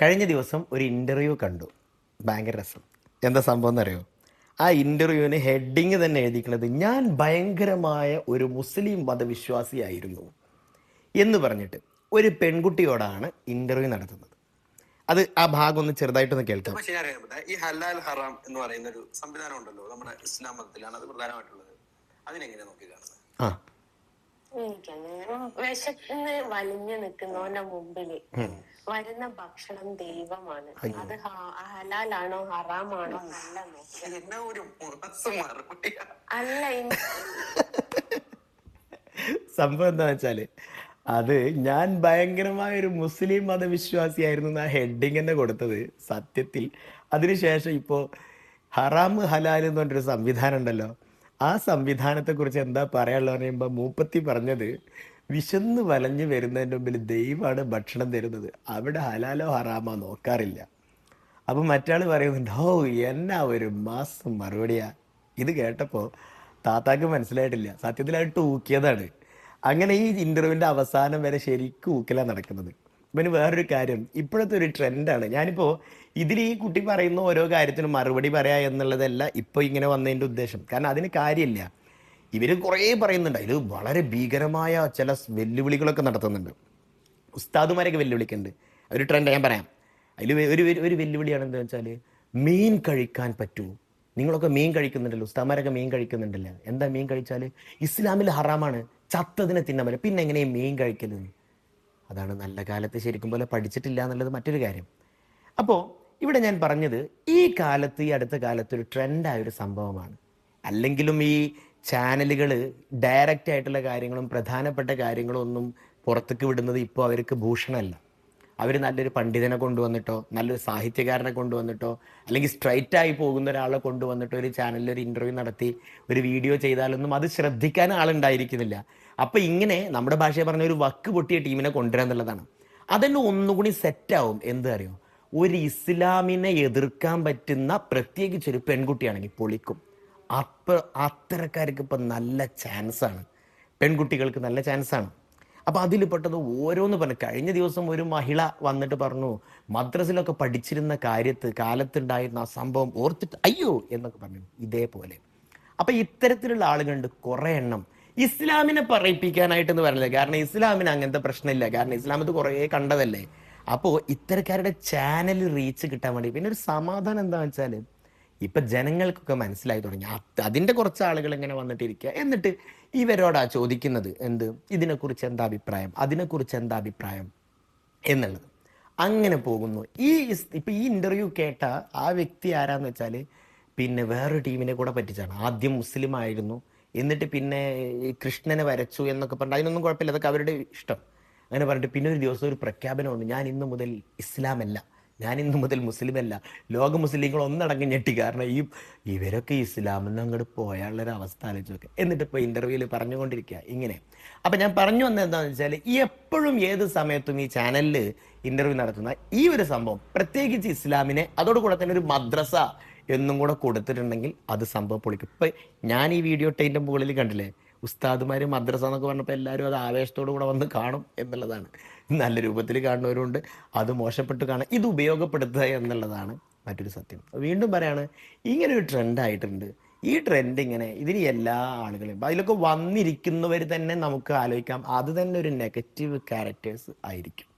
കഴിഞ്ഞ ദിവസം ഒരു ഇന്റർവ്യൂ കണ്ടു. ഭയങ്കര രസം. എന്താ സംഭവം എന്നറിയോ? ആ ഇന്റർവ്യൂവിന് ഹെഡിങ് തന്നെ എഴുതിക്കുന്നത് ഞാൻ ഭയങ്കരമായ ഒരു മുസ്ലിം മതവിശ്വാസിയായിരുന്നു എന്ന് പറഞ്ഞിട്ട് ഒരു പെൺകുട്ടിയോടാണ് ഇന്റർവ്യൂ നടത്തുന്നത്. അത് ആ ഭാഗം ഒന്ന് ചെറുതായിട്ടൊന്ന് കേൾക്കാം. പക്ഷേ ഞാൻ ഈ ഹലാൽ ഹറാം എന്ന് പറയുന്ന ഒരു സംവിധാനം ഉണ്ടല്ലോ നമ്മുടെ ഇസ്ലാം മതത്തിലാണ് അത് പ്രധാനമായിട്ടുള്ളത്. അതിനെങ്ങനെ നോക്കി കാണുന്നത്? ആ. എനിക്കങ്ങനെ വിശന്ന് വലിഞ്ഞു നിൽക്കുന്നവന്റെ മുമ്പിൽ വരുന്ന ഭക്ഷണം ദൈവമാണ്. അത് ഹലാലാണോ ഹറാമാണോ അല്ല ഒരു അല്ല സംഭവം എന്താണെന്ന് വെച്ചാൽ അത് ഞാൻ ഭയങ്കരമായ ഒരു മുസ്ലിം മതവിശ്വാസിയായിരുന്നു ആ ഹെഡിങ് തന്നെ കൊടുത്തത് സത്യത്തിൽ. അതിനുശേഷം ഇപ്പോൾ ഹറാം ഹലാൽ എന്ന് പറഞ്ഞൊരു സംവിധാനം ഉണ്ടല്ലോ. ആ സംവിധാനത്തെക്കുറിച്ച് എന്താ പറയാനുള്ളത് പറയുമ്പോൾ മൂപ്പത്തി പറഞ്ഞത് വിശന്ന് വലഞ്ഞു വരുന്നതിന്റെ മുമ്പിൽ ദൈവമാണ് ഭക്ഷണം തരുന്നത്. അവിടെ ഹലാലോ ഹറാമോ നോക്കാറില്ല. അപ്പം മറ്റാൾ പറയുന്നുണ്ട് ഓ എന്നാ ഒരു മാസം മറുപടിയാ. ഇത് കേട്ടപ്പോൾ താത്താക്ക് മനസ്സിലായിട്ടില്ല. സത്യത്തിൽ അത് ടൂക്കിയതാണ് അങ്ങനെ ഈ ഇന്റർവ്യൂവിന്റെ അവസാനം വരെ ശരിക്കും ഊക്കലാണ് നടക്കുന്നത്. പിന്നെ വേറൊരു കാര്യം. ഇപ്പോഴത്തെ ഒരു ട്രെൻഡാണ്. ഞാനിപ്പോൾ ഇതിൽ ഈ കുട്ടി പറയുന്ന ഓരോ കാര്യത്തിനും മറുപടി പറയാ എന്നുള്ളതല്ല ഇപ്പോൾ ഇങ്ങനെ വന്നതിന്റെ ഉദ്ദേശം. കാരണം അതിന് കാര്യമില്ല. ഇവർ കുറേ പറയുന്നുണ്ട്. അതിൽ വളരെ ഭീകരമായ ചില വെല്ലുവിളികളൊക്കെ നടത്തുന്നുണ്ട്. ഉസ്താദുമാരൊക്കെ വെല്ലുവിളിക്കുന്നുണ്ട്. ഒരു ട്രെൻഡ് ഞാൻ പറയാം. അതിൽ ഒരു ഒരു- വെല്ലുവിളിയാണ് എന്താ വെച്ചാൽ മീൻ കഴിക്കാൻ പറ്റുമോ നിങ്ങളൊക്കെ മീൻ കഴിക്കുന്നുണ്ടല്ലോ. ഉസ്താമാരൊക്കെ മീൻ കഴിക്കുന്നുണ്ടല്ലോ? എന്താ മീൻ കഴിച്ചാൽ ഇസ്ലാമിൽ ഹറാമാണ്. ചത്തതിനെ തിന്നാൻ പറ്റില്ല. പിന്നെ എങ്ങനെയും മീൻ കഴിക്കൽ? അതാണ് നല്ല കാലത്ത് ശരിക്കും പോലെ പഠിച്ചിട്ടില്ല എന്നുള്ളത് മറ്റൊരു കാര്യം. അപ്പോൾ ഇവിടെ ഞാൻ പറഞ്ഞത് ഈ കാലത്ത് ഈ അടുത്ത കാലത്ത് ഒരു ട്രെൻഡായ ഒരു സംഭവമാണ്. അല്ലെങ്കിലും ഈ ചാനലുകൾ ഡയറക്റ്റ് ആയിട്ടുള്ള കാര്യങ്ങളും പ്രധാനപ്പെട്ട കാര്യങ്ങളും ഒന്നും പുറത്തേക്ക് വിടുന്നത് ഇപ്പോൾ അവർക്ക് ഭൂഷണമല്ല. അവർ നല്ലൊരു പണ്ഡിതനെ കൊണ്ടുവന്നിട്ടോ നല്ലൊരു സാഹിത്യകാരനെ കൊണ്ടുവന്നിട്ടോ അല്ലെങ്കിൽ സ്ട്രൈറ്റ് ആയി പോകുന്ന ഒരാളെ കൊണ്ടുവന്നിട്ടോ ഒരു ചാനലിൽ ഒരു ഇന്റർവ്യൂ നടത്തി ഒരു വീഡിയോ ചെയ്താലൊന്നും അത് ശ്രദ്ധിക്കാൻ ആളുണ്ടായിരിക്കുന്നില്ല. അപ്പൊ ഇങ്ങനെ നമ്മുടെ ഭാഷയെ പറഞ്ഞ ഒരു വക്ക് പൊട്ടിയ ടീമിനെ കൊണ്ടുവരിക എന്നുള്ളതാണ്. അതെന്നെ ഒന്നുകൂടി സെറ്റാവും എന്ത് അറിയോ? ഒരു ഇസ്ലാമിനെ എതിർക്കാൻ പറ്റുന്ന പ്രത്യേകിച്ച് ഒരു പെൺകുട്ടിയാണെങ്കിൽ പൊളിക്കും. അപ്പ അത്തരക്കാർക്ക് ഇപ്പം നല്ല ചാൻസാണ് പെൺകുട്ടികൾക്ക് നല്ല ചാൻസാണ് അപ്പൊ അതിൽ പെട്ടത് ഓരോന്ന് പറഞ്ഞു. കഴിഞ്ഞ ദിവസം ഒരു മഹിള വന്നിട്ട് പറഞ്ഞു മദ്രസിലൊക്കെ പഠിച്ചിരുന്ന കാര്യത്ത് കാലത്തുണ്ടായിരുന്ന ആ സംഭവം ഓർത്തിട്ട് അയ്യോ എന്നൊക്കെ പറഞ്ഞു. ഇതേപോലെ. അപ്പൊ ഇത്തരത്തിലുള്ള ആളുകളുണ്ട് കുറെ എണ്ണം. ഇസ്ലാമിനെ പറയിപ്പിക്കാനായിട്ട് എന്ന് പറഞ്ഞില്ല? കാരണം ഇസ്ലാമിന് അങ്ങനത്തെ പ്രശ്നമില്ല. കാരണം ഇസ്ലാമത്ത് കുറേ കണ്ടതല്ലേ? അപ്പോൾ ഇത്തരക്കാരുടെ ചാനൽ റീച്ച് കിട്ടാൻ വേണ്ടി പിന്നെ ഒരു സമാധാനം എന്താണെന്ന് വെച്ചാൽ ഇപ്പൊ ജനങ്ങൾക്കൊക്കെ മനസ്സിലായി തുടങ്ങി. അത് അതിന്റെ കുറച്ച് ആളുകൾ ഇങ്ങനെ വന്നിട്ടിരിക്കുക. എന്നിട്ട് ഇവരോടാ ചോദിക്കുന്നത് എന്ത്? ഇതിനെക്കുറിച്ച് എന്താ അഭിപ്രായം? അതിനെക്കുറിച്ച് എന്താ അഭിപ്രായം? എന്നുള്ളത്. അങ്ങനെ പോകുന്നു. ഈ ഇപ്പൊ ഈ ഇന്റർവ്യൂ കേട്ട ആ വ്യക്തി ആരാന്ന് വെച്ചാൽ പിന്നെ വേറൊരു ടീമിനെ കൂടെ പറ്റിച്ചാണ്. ആദ്യം മുസ്ലിം ആയിരുന്നു. എന്നിട്ട് പിന്നെ കൃഷ്ണനെ വരച്ചു എന്നൊക്കെ പറഞ്ഞു അതിനൊന്നും കുഴപ്പമില്ല. അതൊക്കെ അവരുടെ ഇഷ്ടം. അങ്ങനെ പറഞ്ഞിട്ട് പിന്നെ ഒരു ദിവസം ഒരു പ്രഖ്യാപനമുണ്ട്. ഞാൻ ഇന്ന് മുതൽ ഇസ്ലാമല്ല ഞാൻ ഇന്നു മുതൽ മുസ്ലിമല്ല. ലോക മുസ്ലിങ്ങൾ ഒന്നടങ്ങി ഞെട്ടി. കാരണം ഈ ഇവരൊക്കെ ഇസ്ലാമിൽ നിന്ന് അങ്ങോട്ട് പോയാനുള്ളൊരു അവസ്ഥ ആലോചിച്ച് നോക്കുക എന്നിട്ട് ഇപ്പോൾ ഇന്റർവ്യൂവിൽ പറഞ്ഞുകൊണ്ടിരിക്കുക ഇങ്ങനെ. അപ്പം ഞാൻ പറഞ്ഞു വന്നത് എന്താണെന്ന് വെച്ചാൽ ഈ എപ്പോഴും ഏത് സമയത്തും ഈ ചാനലിൽ ഇന്റർവ്യൂ നടത്തുന്ന ഈ ഒരു സംഭവം പ്രത്യേകിച്ച് ഇസ്ലാമിനെ അതോടുകൂടെ തന്നെ ഒരു മദ്രസ എന്നും കൂടെ കൊടുത്തിട്ടുണ്ടെങ്കിൽ അത് സംഭവം പൊളിക്കും. ഇപ്പം ഞാൻ ഈ വീഡിയോ ടൈന്റെ മുകളിൽ കണ്ടില്ലേ? ഉസ്താദുമാർ മദ്രസ എന്നൊക്കെ പറഞ്ഞപ്പോൾ എല്ലാവരും അത് ആവേശത്തോടു കൂടെ വന്ന് കാണും എന്നുള്ളതാണ്. നല്ല രൂപത്തിൽ കാണുന്നവരുണ്ട്. അത് മോശപ്പെട്ട് കാണുക ഇത് ഉപയോഗപ്പെടുത്തുക എന്നുള്ളതാണ് മറ്റൊരു സത്യം. വീണ്ടും പറയാണ് ഇങ്ങനെ ഒരു ട്രെൻഡ് ആയിട്ടുണ്ട്. ഈ ട്രെൻഡ് ഇങ്ങനെ ഇതിന് എല്ലാ ആളുകളും അതിലൊക്കെ വന്നിരിക്കുന്നവർ തന്നെ നമുക്ക് ആലോചിക്കാം. അത് തന്നെ ഒരു നെഗറ്റീവ് ക്യാരക്ടേഴ്സ് ആയിരിക്കും.